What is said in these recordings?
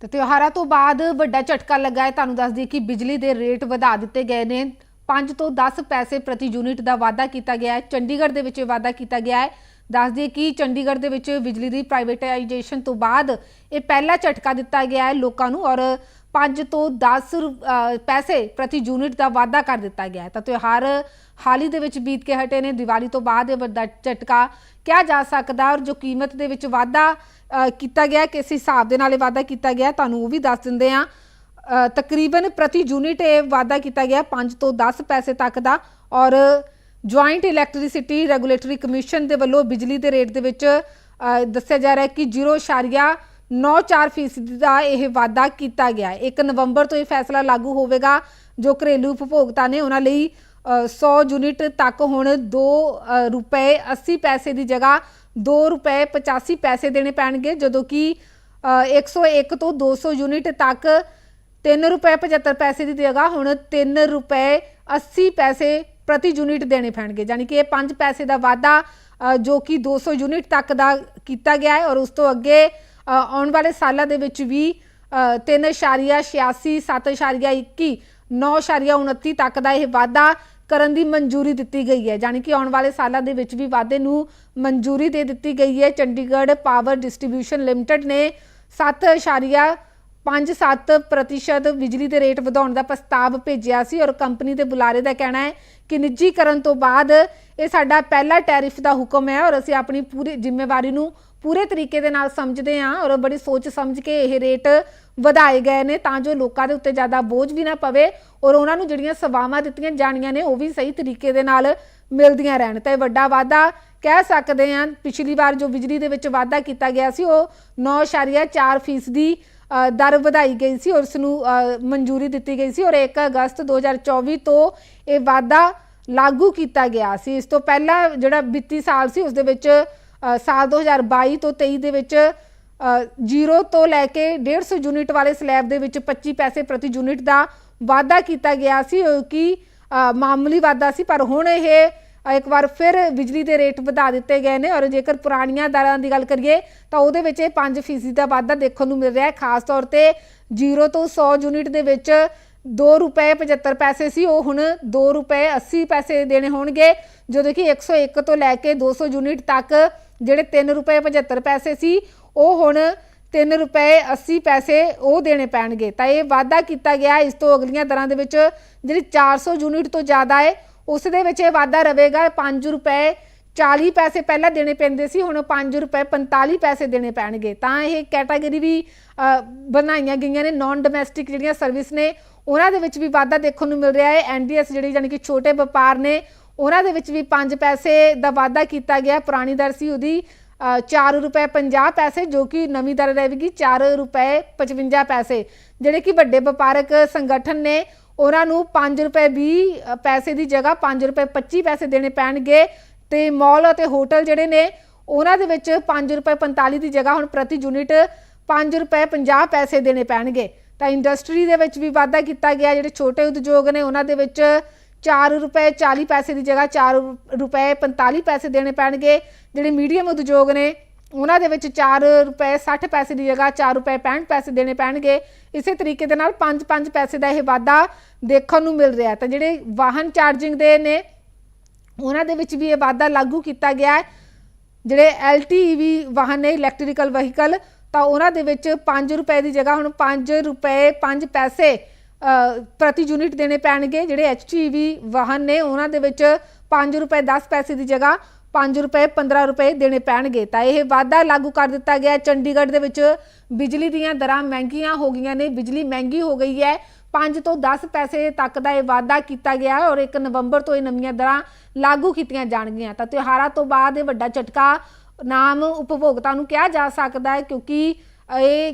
ਤੇ ਤਿਉਹਾਰਾਂ ਤੋਂ ਬਾਅਦ ਵੱਡਾ ਝਟਕਾ ਲੱਗਾ ਹੈ। ਤੁਹਾਨੂੰ ਦੱਸ ਦਈਏ ਕਿ ਬਿਜਲੀ ਦੇ ਰੇਟ ਵਧਾ ਦਿੱਤੇ ਗਏ ਨੇ। 5 ਤੋਂ 10 ਪੈਸੇ ਪ੍ਰਤੀ ਯੂਨਿਟ ਦਾ ਵਾਅਦਾ ਕੀਤਾ ਗਿਆ ਹੈ। ਚੰਡੀਗੜ੍ਹ ਦੇ ਵਿੱਚ ਇਹ ਵਾਅਦਾ ਕੀਤਾ ਗਿਆ ਹੈ। ਦੱਸ ਦਈਏ ਕਿ ਚੰਡੀਗੜ੍ਹ ਦੇ ਵਿੱਚ ਬਿਜਲੀ ਦੀ ਪ੍ਰਾਈਵੇਟਾਈਜੇਸ਼ਨ ਤੋਂ ਬਾਅਦ ਇਹ ਪਹਿਲਾ ਝਟਕਾ ਦਿੱਤਾ ਗਿਆ ਹੈ ਲੋਕਾਂ ਨੂੰ ਔਰ 5 ਤੋਂ 10 ਪੈਸੇ ਪ੍ਰਤੀ ਯੂਨਿਟ ਦਾ ਵਾਅਦਾ ਕਰ ਦਿੱਤਾ ਗਿਆ ਹੈ। ਤਾਂ ਤਿਉਹਾਰ ਹਾਲ ਹੀ ਦੇ ਵਿੱਚ ਬੀਤ ਕੇ ਹਟੇ ਨੇ। ਦੀਵਾਲੀ ਤੋਂ ਬਾਅਦ ਇਹ ਵੱਡਾ ਝਟਕਾ ਕਿਹਾ ਜਾ ਸਕਦਾ ਔਰ ਜੋ ਕੀਮਤ ਦੇ ਵਿੱਚ ਵਾਅਦਾ ਕੀਤਾ ਗਿਆ ਕਿਸ ਹਿਸਾਬ ਦੇ ਨਾਲ ਇਹ ਵਾਅਦਾ ਕੀਤਾ ਗਿਆ ਤੁਹਾਨੂੰ ਉਹ ਵੀ ਦੱਸ ਦਿੰਦੇ ਆ ਤਕਰੀਬਨ ਪ੍ਰਤੀ ਯੂਨਿਟ ਇਹ ਵਾਅਦਾ ਕੀਤਾ ਗਿਆ 5 ਤੋਂ 10 ਪੈਸੇ ਤੱਕ ਦਾ ਔਰ ਜੁਆਇੰਟ ਇਲੈਕਟ੍ਰਿਸਿਟੀ ਰੈਗੂਲੇਟਰੀ ਕਮਿਸ਼ਨ ਦੇ ਵੱਲੋਂ ਬਿਜਲੀ ਦੇ ਰੇਟ ਦੇ ਵਿੱਚ ਦੱਸਿਆ ਜਾ ਰਿਹਾ ਹੈ ਕਿ 0.5 9.4% ਦਾ ਇਹ ਵਾਅਦਾ ਕੀਤਾ ਗਿਆ ਹੈ। 1 ਨਵੰਬਰ ਤੋਂ ਇਹ ਫੈਸਲਾ ਲਾਗੂ ਹੋਵੇਗਾ, ਜੋ ਘਰੇਲੂ ਉਪਭੋਗਤਾ ਨੇ ਉਹਨਾਂ ਲਈ 100 ਯੂਨਿਟ ਤੱਕ ਹੁਣ 2 ਰੁਪਏ 80 ਪੈਸੇ ਦੀ ਜਗ੍ਹਾ 2 ਰੁਪਏ 85 ਪੈਸੇ ਦੇਣੇ ਪੈਣਗੇ, ਜਦੋਂ ਕਿ 101 ਤੋਂ 200 ਯੂਨਿਟ ਤੱਕ 3 ਰੁਪਏ 75 ਪੈਸੇ ਦੀ ਜਗ੍ਹਾ ਹੁਣ 3 ਰੁਪਏ 80 ਪੈਸੇ ਪ੍ਰਤੀ ਯੂਨਿਟ ਦੇਣੇ ਪੈਣਗੇ। ਯਾਨੀ ਕਿ ਇਹ 5 ਪੈਸੇ ਦਾ ਵਾਧਾ ਜੋ ਕਿ 200 ਯੂਨਿਟ ਤੱਕ ਦਾ ਕੀਤਾ ਗਿਆ ਹੈ ਔਰ ਉਸ ਤੋਂ ਅੱਗੇ ਆਉਣ ਵਾਲੇ ਸਾਲਾਂ ਦੇ ਵਿੱਚ ਵੀ 3.86 7.21 9.29 ਤੱਕ ਦਾ ਇਹ ਵਾਧਾ ਕਰਨ ਦੀ ਮਨਜ਼ੂਰੀ ਦਿੱਤੀ ਗਈ ਹੈ। ਜਾਨੀ ਕਿ ਆਉਣ ਵਾਲੇ ਸਾਲਾਂ ਦੇ ਵਿੱਚ ਵੀ ਵਾਧੇ ਨੂੰ ਮਨਜ਼ੂਰੀ ਦੇ ਦਿੱਤੀ ਗਈ ਹੈ। ਚੰਡੀਗੜ੍ਹ ਪਾਵਰ ਡਿਸਟ੍ਰੀਬਿਊਸ਼ਨ ਲਿਮਟਿਡ ਨੇ 7.86 5-7% ਬਿਜਲੀ ਦੇ ਰੇਟ ਵਧਾਉਣ ਦਾ ਪ੍ਰਸਤਾਵ ਭੇਜਿਆ ਸੀ ਔਰ ਕੰਪਨੀ ਦੇ ਬੁਲਾਰੇ ਦਾ ਕਹਿਣਾ ਹੈ ਕਿ ਨਿੱਜੀਕਰਨ ਤੋਂ ਬਾਅਦ ਇਹ ਸਾਡਾ ਪਹਿਲਾ ਟੈਰਿਫ ਦਾ ਹੁਕਮ ਹੈ ਔਰ ਅਸੀਂ ਆਪਣੀ ਪੂਰੀ ਜ਼ਿੰਮੇਵਾਰੀ ਨੂੰ ਪੂਰੇ ਤਰੀਕੇ ਦੇ ਨਾਲ ਸਮਝਦੇ ਹਾਂ ਔਰ ਬੜੀ ਸੋਚ ਸਮਝ ਕੇ ਇਹ ਰੇਟ ਵਧਾਏ ਗਏ ਨੇ ਤਾਂ ਜੋ ਲੋਕਾਂ ਦੇ ਉੱਤੇ ਜ਼ਿਆਦਾ ਬੋਝ ਵੀ ਨਾ ਪਵੇ ਔਰ ਉਹਨਾਂ ਨੂੰ ਜਿਹੜੀਆਂ ਸੇਵਾਵਾਂ ਦਿੱਤੀਆਂ ਜਾਣੀਆਂ ਨੇ ਉਹ ਵੀ ਸਹੀ ਤਰੀਕੇ ਦੇ ਨਾਲ ਮਿਲਦੀਆਂ ਰਹਿਣ। ਤਾਂ ਇਹ ਵੱਡਾ ਵਾਅਦਾ ਕਹਿ ਸਕਦੇ ਹਾਂ, ਪਿਛਲੀ ਵਾਰ ਜੋ ਬਿਜਲੀ ਦੇ ਵਿੱਚ ਵਾਅਦਾ ਕੀਤਾ ਗਿਆ ਸੀ, ਉਹ 9.4% ਦੀ ਦਰ ਵਧਾਈ ਗਈ ਸੀ ਔਰ ਉਸ ਨੂੰ ਮਨਜ਼ੂਰੀ ਦਿੱਤੀ ਗਈ ਸੀ ਔਰ 1 ਅਗਸਤ 2024 ਤੋਂ ਇਹ ਵਾਅਦਾ ਲਾਗੂ ਕੀਤਾ ਗਿਆ ਸੀ। ਇਸ ਤੋਂ ਪਹਿਲਾਂ ਜਿਹੜਾ ਵਿੱਤੀ ਸਾਲ ਸੀ ਉਸ ਦੇ ਵਿੱਚ ਅ, ਸਾਲ 2022 ਤੋਂ 23 ਦੇ ਵਿੱਚ ਜ਼ੀਰੋ ਤੋਂ ਲੈ ਕੇ 150 ਯੂਨਿਟ ਵਾਲੇ ਸਲੈਬ ਦੇ ਵਿੱਚ 25 ਪੈਸੇ ਪ੍ਰਤੀ ਯੂਨਿਟ ਦਾ ਵਾਅਦਾ ਕੀਤਾ ਗਿਆ ਸੀ ਉਹ ਕਿ ਮਾਮੂਲੀ ਵਾਅਦਾ ਸੀ ਪਰ ਹੁਣ ਇਹ ਇੱਕ ਵਾਰ ਫਿਰ ਬਿਜਲੀ ਦੇ ਰੇਟ ਵਧਾ ਦਿੱਤੇ ਗਏ ਨੇ ਔਰ ਜੇਕਰ ਪੁਰਾਣੀਆਂ ਦਰਾਂ ਦੀ ਗੱਲ ਕਰੀਏ ਤਾਂ ਉਹਦੇ ਵਿੱਚ ਇਹ 5% ਦਾ ਵਾਧਾ ਦੇਖਣ ਨੂੰ ਮਿਲ ਰਿਹਾ ਹੈ। ਖਾਸ ਤੌਰ ਤੇ 0 ਤੋਂ 100 ਯੂਨਿਟ ਦੇ ਵਿੱਚ 2 ਰੁਪਏ 75 ਪੈਸੇ ਸੀ, ਉਹ ਹੁਣ 2 ਰੁਪਏ 80 ਪੈਸੇ ਦੇਣੇ ਹੋਣਗੇ। ਜਦੋਂ ਕਿ 101 ਤੋਂ ਲੈ ਕੇ 200 ਯੂਨਿਟ ਤੱਕ ਜਿਹੜੇ 3 ਰੁਪਏ 75 ਪੈਸੇ ਸੀ, ਉਹ ਹੁਣ 3 ਰੁਪਏ 80 ਪੈਸੇ ਉਹ ਦੇਣੇ ਪੈਣਗੇ। ਤਾਂ ਇਹ ਵਾਅਦਾ ਕੀਤਾ ਗਿਆ ਇਸ ਤੋਂ ਅਗਲੀਆਂ ਦਰਾਂ ਦੇ ਵਿੱਚ ਜਿਹੜੀ 400 ਯੂਨਿਟ ਤੋਂ ਜ਼ਿਆਦਾ ਹੈ ਉਸ ਦੇ ਵਿੱਚ ਇਹ ਵਾਧਾ ਰਹੇਗਾ 5 ਰੁਪਏ 40 ਪੈਸੇ ਪਹਿਲਾਂ ਦੇਣੇ ਪੈਂਦੇ ਸੀ, ਹੁਣ 5 ਰੁਪਏ 45 ਪੈਸੇ ਦੇਣੇ ਪੈਣਗੇ। ਤਾਂ ਇਹ ਕੈਟਾਗਰੀ ਵੀ ਬਣਾਈਆਂ ਗਈਆਂ ਨੇ ਨਾਨ ਡੋਮੈਸਟਿਕ ਜਿਹੜੀਆਂ ਸਰਵਿਸ ਨੇ, ਉਹਨਾਂ ਦੇ ਵਿੱਚ ਵੀ ਵਾਧਾ ਦੇਖਣ ਨੂੰ ਮਿਲ ਰਿਹਾ ਹੈ। ਐਨਡੀਐਸ ਜਿਹੜੀ ਯਾਨੀ ਕਿ ਛੋਟੇ ਵਪਾਰ ਨੇ, ਉਹਨਾਂ ਦੇ ਵਿੱਚ ਵੀ 5 ਪੈਸੇ ਦਾ ਵਾਧਾ ਕੀਤਾ ਗਿਆ। ਪੁਰਾਣੀ ਦਰ ਸੀ ਉਹਦੀ 4 ਰੁਪਏ 50 ਪੈਸੇ, ਜੋ ਕਿ ਨਵੀਂ ਦਰ ਰਹੇਗੀ 4 ਰੁਪਏ 55 ਪੈਸੇ। ਜਿਹੜੇ ਕਿ ਵੱਡੇ ਵਪਾਰਕ ਸੰਗਠਨ ਨੇ ਉਹਨਾਂ ਨੂੰ 5 ਰੁਪਏ 20 ਪੈਸੇ ਦੀ ਜਗ੍ਹਾ 5 ਰੁਪਏ 25 ਪੈਸੇ ਦੇਣੇ ਪੈਣਗੇ। ਤੇ ਮਾਲ ਅਤੇ ਹੋਟਲ ਜਿਹੜੇ ਨੇ, ਉਹਨਾਂ ਦੇ ਵਿੱਚ 5 ਰੁਪਏ 45 ਦੀ ਜਗ੍ਹਾ ਹੁਣ ਪ੍ਰਤੀ ਯੂਨਿਟ 5 ਰੁਪਏ 50 ਪੈਸੇ ਦੇਣੇ ਪੈਣਗੇ। ਤਾਂ ਇੰਡਸਟਰੀ ਦੇ ਵਿੱਚ ਵੀ ਵਾਧਾ ਕੀਤਾ ਗਿਆ, ਜਿਹੜੇ ਛੋਟੇ ਉਦਯੋਗ ਨੇ ਉਹਨਾਂ ਦੇ ਵਿੱਚ 4 ਰੁਪਏ 40 ਪੈਸੇ ਦੀ ਜਗ੍ਹਾ 4 ਰੁਪਏ 45 ਪੈਸੇ ਦੇਣੇ ਪੈਣਗੇ। ਜਿਹੜੇ ਮੀਡੀਅਮ ਉਦਯੋਗ ਨੇ ਉਹਨਾਂ ਦੇ ਵਿੱਚ 4 ਰੁਪਏ 60 ਪੈਸੇ ਦੀ ਜਗ੍ਹਾ 4 ਰੁਪਏ 65 ਪੈਸੇ ਦੇਣੇ ਪੈਣਗੇ। ਇਸੇ ਤਰੀਕੇ ਦੇ ਨਾਲ 5-5 ਪੈਸੇ ਦਾ ਇਹ ਵਾਧਾ ਦੇਖਣ ਨੂੰ ਮਿਲ ਰਿਹਾ ਹੈ। ਤਾਂ ਜਿਹੜੇ ਵਾਹਨ ਚਾਰਜਿੰਗ ਦੇ ਨੇ, ਉਹਨਾਂ ਦੇ ਵਿੱਚ ਵੀ ਇਹ ਵਾਧਾ ਲਾਗੂ ਕੀਤਾ ਗਿਆ ਹੈ। ਜਿਹੜੇ LTEV ਵਾਹਨ ਨੇ, ਇਲੈਕਟ੍ਰੀਕਲ ਵਹੀਕਲ, ਤਾਂ ਉਹਨਾਂ ਦੇ ਵਿੱਚ 5 ਰੁਪਏ ਦੀ ਜਗ੍ਹਾ ਹੁਣ 5 ਰੁਪਏ 5 ਪੈਸੇ ਪ੍ਰਤੀ ਯੂਨਿਟ ਦੇਣੇ ਪੈਣਗੇ। ਜਿਹੜੇ HTEV ਵਾਹਨ ਨੇ, ਉਹਨਾਂ ਦੇ ਵਿੱਚ 5 ਰੁਪਏ 10 ਪੈਸੇ ਦੀ ਜਗ੍ਹਾ 5 ਰੁਪਏ 15 ਰੁਪਏ ਦੇਣੇ ਪੈਣਗੇ। ਤਾਂ ਇਹ ਵਾਧਾ ਲਾਗੂ ਕਰ ਦਿੱਤਾ ਗਿਆ ਚੰਡੀਗੜ੍ਹ ਦੇ ਵਿੱਚ ਬਿਜਲੀ ਦੀਆਂ ਦਰਾਂ ਮਹਿੰਗੀਆਂ ਹੋ ਗਈਆਂ ਨੇ। ਬਿਜਲੀ ਮਹਿੰਗੀ ਹੋ ਗਈ ਹੈ। 5 ਤੋਂ 10 ਪੈਸੇ ਤੱਕ ਦਾ ਇਹ ਵਾਧਾ ਕੀਤਾ ਗਿਆ ਔਰ 1 ਨਵੰਬਰ ਤੋਂ ਇਹ ਨਵੀਆਂ ਦਰਾਂ ਲਾਗੂ ਕੀਤੀਆਂ ਜਾਣਗੀਆਂ। ਤਾਂ ਤਿਉਹਾਰਾਂ ਤੋਂ ਬਾਅਦ ਇਹ ਵੱਡਾ ਝਟਕਾ ਨਾਮ ਉਪਭੋਗਤਾ ਨੂੰ ਕਿਹਾ ਜਾ ਸਕਦਾ ਹੈ ਕਿਉਂਕਿ ਇਹ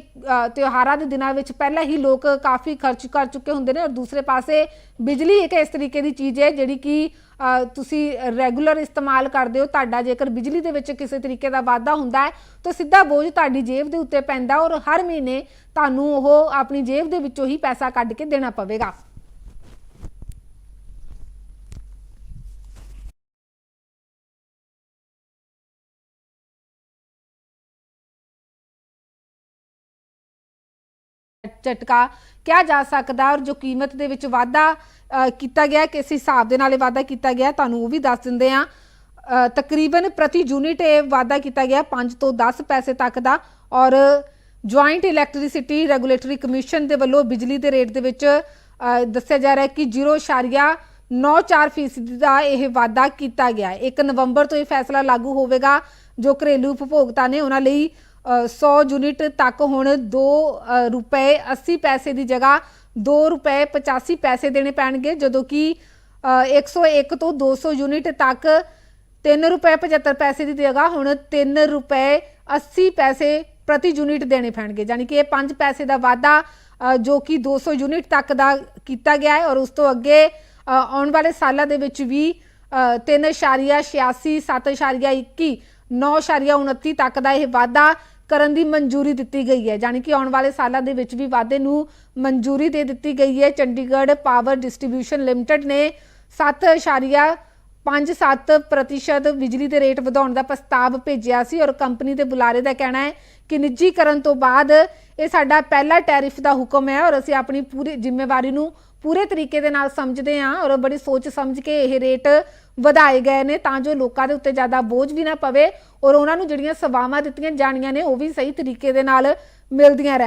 ਤਿਉਹਾਰਾਂ ਦੇ ਦਿਨਾਂ ਵਿੱਚ ਪਹਿਲਾਂ ਹੀ ਲੋਕ ਕਾਫੀ ਖਰਚ ਕਰ ਚੁੱਕੇ ਹੁੰਦੇ ਨੇ ਔਰ ਦੂਸਰੇ ਪਾਸੇ ਬਿਜਲੀ ਇੱਕ ਇਸ ਤਰੀਕੇ ਦੀ ਚੀਜ਼ ਹੈ ਜਿਹੜੀ ਕਿ ਤੁਸੀਂ ਰੈਗੂਲਰ ਇਸਤੇਮਾਲ ਕਰਦੇ ਹੋ। ਤੁਹਾਡਾ ਜੇਕਰ ਬਿਜਲੀ ਦੇ ਵਿੱਚ ਕਿਸੇ ਤਰੀਕੇ ਦਾ ਵਾਧਾ ਹੁੰਦਾ ਹੈ, ਤਾਂ ਸਿੱਧਾ ਬੋਝ ਤੁਹਾਡੀ ਜੇਬ ਦੇ ਉੱਤੇ ਪੈਂਦਾ ਔਰ ਹਰ ਮਹੀਨੇ ਤੁਹਾਨੂੰ ਉਹ ਆਪਣੀ ਜੇਬ ਦੇ ਵਿੱਚੋਂ ਹੀ ਪੈਸਾ ਕੱਢ ਕੇ ਦੇਣਾ ਪਵੇਗਾ। ਝਟਕਾ ਕਿਹਾ ਜਾ ਸਕਦਾ ਔਰ ਜੋ ਕੀਮਤ ਦੇ ਵਿੱਚ ਵਾਧਾ ਕੀਤਾ ਗਿਆ, ਕਿਸ ਹਿਸਾਬ ਦੇ ਨਾਲ ਇਹ ਵਾਧਾ ਕੀਤਾ ਗਿਆ, ਤੁਹਾਨੂੰ ਉਹ ਵੀ ਦੱਸ ਦਿੰਦੇ ਆ ਤਕਰੀਬਨ ਪ੍ਰਤੀ ਯੂਨਿਟ ਇਹ ਵਾਧਾ ਕੀਤਾ ਗਿਆ 5 ਤੋਂ 10 ਪੈਸੇ ਤੱਕ ਦਾ ਔਰ ਜੁਆਇੰਟ ਇਲੈਕਟ੍ਰਿਸਿਟੀ ਰੈਗੂਲੇਟਰੀ ਕਮਿਸ਼ਨ ਦੇ ਵੱਲੋਂ ਬਿਜਲੀ ਦੇ ਰੇਟ ਦੇ ਵਿੱਚ ਦੱਸਿਆ ਜਾ ਰਿਹਾ ਹੈ ਕਿ 0.94 ਫੀਸਦੀ ਦਾ ਇਹ ਵਾਧਾ ਕੀਤਾ ਗਿਆ। ਹੈ 1 ਨਵੰਬਰ ਤੋਂ ਇਹ ਫੈਸਲਾ ਲਾਗੂ ਹੋਵੇਗਾ, ਜੋ ਘਰੇਲੂ ਉਪਭੋਗਤਾ ਨੇ ਉਹਨਾਂ ਲਈ 100 ਯੂਨਿਟ ਤੱਕ ਹੁਣ 2 ਰੁਪਏ 80 ਪੈਸੇ ਦੀ ਜਗ੍ਹਾ 2 ਰੁਪਏ 85 ਪੈਸੇ ਦੇਣੇ ਪੈਣਗੇ ਜਦੋਂ ਕਿ ਅ, 101 ਤੋਂ 200 ਯੂਨਿਟ ਤੱਕ 3 ਰੁਪਏ 75 ਪੈਸੇ ਦੀ ਜਗ੍ਹਾ ਹੁਣ 3 ਰੁਪਏ 80 ਪੈਸੇ ਪ੍ਰਤੀ ਯੂਨਿਟ ਦੇਣੇ ਪੈਣਗੇ। ਯਾਨੀ ਕਿ ਇਹ 5 ਪੈਸੇ ਦਾ ਵਾਧਾ ਜੋ ਕਿ 200 ਯੂਨਿਟ ਤੱਕ ਦਾ ਕੀਤਾ ਗਿਆ ਹੈ ਔਰ ਉਸ ਤੋਂ ਅੱਗੇ ਆਉਣ ਵਾਲੇ ਸਾਲਾਂ ਦੇ ਵਿੱਚ ਵੀ ਅ, 3.86 7.21 9.29 ਤੱਕ ਦਾ ਇਹ ਵਾਧਾ ਕਰਨ ਦੀ ਮਨਜ਼ੂਰੀ ਦਿੱਤੀ ਗਈ ਹੈ। ਯਾਨੀ ਕਿ ਆਉਣ ਵਾਲੇ ਸਾਲਾਂ ਦੇ ਵਿੱਚ ਵੀ ਵਾਧੇ ਨੂੰ ਮਨਜ਼ੂਰੀ ਦੇ ਦਿੱਤੀ ਗਈ ਹੈ। ਚੰਡੀਗੜ੍ਹ ਪਾਵਰ ਡਿਸਟ੍ਰੀਬਿਊਸ਼ਨ ਲਿਮਟਿਡ ਨੇ 7.57 ਪ੍ਰਤੀਸ਼ਤ ਬਿਜਲੀ ਦੇ ਰੇਟ ਵਧਾਉਣ ਦਾ ਪ੍ਰਸਤਾਵ ਭੇਜਿਆ ਸੀ ਔਰ ਕੰਪਨੀ ਦੇ ਬੁਲਾਰੇ ਦਾ ਕਹਿਣਾ ਹੈ ਕਿ ਨਿੱਜੀਕਰਨ ਤੋਂ ਬਾਅਦ ਇਹ ਸਾਡਾ ਪਹਿਲਾ ਟੈਰਿਫ ਦਾ ਹੁਕਮ ਹੈ ਔਰ ਅਸੀਂ ਆਪਣੀ ਪੂਰੀ ਜ਼ਿੰਮੇਵਾਰੀ ਨੂੰ ਪੂਰੇ ਤਰੀਕੇ ਦੇ ਨਾਲ ਸਮਝਦੇ ਹਾਂ ਔਰ ਬੜੀ ਸੋਚ ਸਮਝ ਕੇ ਇਹ ਰੇਟ ਵਧਾਏ ਗਏ ਨੇ ਤਾਂ ਜੋ ਲੋਕਾਂ ਦੇ ਉੱਤੇ ਜ਼ਿਆਦਾ ਬੋਝ ਵੀ ਨਾ ਪਵੇ ਔਰ ਉਹਨਾਂ ਨੂੰ ਜਿਹੜੀਆਂ ਸੇਵਾਵਾਂ ਦਿੱਤੀਆਂ ਜਾਣੀਆਂ ਨੇ ਉਹ ਵੀ ਸਹੀ ਤਰੀਕੇ ਦੇ ਨਾਲ ਮਿਲਦੀਆਂ ਰਹਿਣ।